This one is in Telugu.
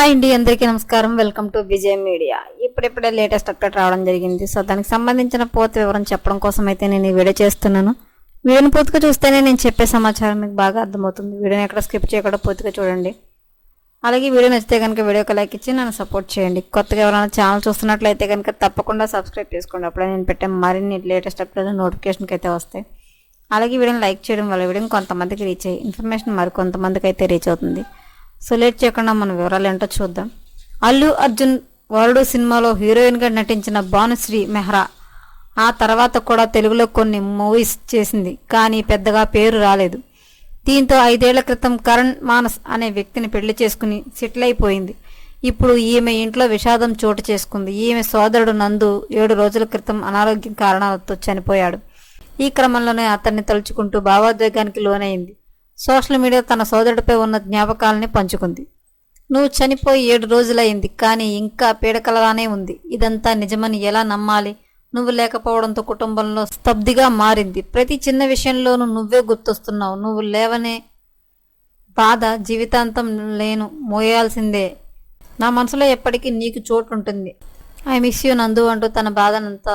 హాయ్ అండి అందరికీ నమస్కారం. Welcome to Vijay media. ఇప్పుడిప్పుడే లేటెస్ట్ అప్డేట్ రావడం జరిగింది. సో దానికి సంబంధించిన పూర్తి వివరం చెప్పడం కోసం అయితే నేను ఈ వీడియో చేస్తున్నాను. వీడియోని పూర్తిగా చూస్తేనే నేను చెప్పే సమాచారం మీకు బాగా అర్థమవుతుంది. వీడియోని ఎక్కడ స్కిప్ చేయకుండా పూర్తిగా చూడండి. అలాగే వీడియో నచ్చితే కనుక వీడియోకి లైక్ ఇచ్చి నన్ను సపోర్ట్ చేయండి. కొత్తగా ఎవరైనా ఛానల్ చూస్తున్నట్లయితే కనుక తప్పకుండా సబ్స్క్రైబ్ చేసుకోండి. అప్పుడే నేను పెట్టే మరిన్ని లేటెస్ట్ అప్డేట్ నోటిఫికేషన్కి అయితే వస్తాయి. అలాగే వీడియోని లైక్ చేయడం వల్ల వీడియోని కొంతమందికి రీచ్ అయ్యి ఇన్ఫర్మేషన్ మరి కొంతమందికి అయితే రీచ్ అవుతుంది. సో లేట్ చేయకుండా మన వివరాలు ఏంటో చూద్దాం. అల్లు అర్జున్ వరుడు సినిమాలో హీరోయిన్గా నటించిన భానుశ్రీ మెహ్రా ఆ తర్వాత కూడా తెలుగులో కొన్ని మూవీస్ చేసింది కానీ పెద్దగా పేరు రాలేదు. దీంతో ఐదేళ్ళ క్రితం కరణ్ మానస్ అనే వ్యక్తిని పెళ్ళి చేసుకుని సెటిల్ అయిపోయింది. ఇప్పుడు ఈమె ఇంట్లో విషాదం చోటు చేసుకుంది. ఈమె సోదరుడు నందు ఏడు రోజుల క్రితం అనారోగ్యం కారణాలతో చనిపోయాడు. ఈ క్రమంలోనే అతన్ని తలుచుకుంటూ భావోద్వేగానికి లోనైంది. సోషల్ మీడియా తన సోదరుడిపై ఉన్న జ్ఞాపకాలని పంచుకుంది. నువ్వు చనిపోయి ఏడు రోజులైంది కానీ ఇంకా పీడకలగానే ఉంది. ఇదంతా నిజమని ఎలా నమ్మాలి? నువ్వు లేకపోవడంతో కుటుంబంలో స్తబ్దిగా మారింది. ప్రతి చిన్న విషయంలోనూ నువ్వే గుర్తొస్తున్నావు. నువ్వు లేవనే బాధ జీవితాంతం లేను మోయాల్సిందే. నా మనసులో ఎప్పటికీ నీకు చోటు ఉంటుంది ఐ మిస్ యూ నందు అంటూ తన బాధనంతా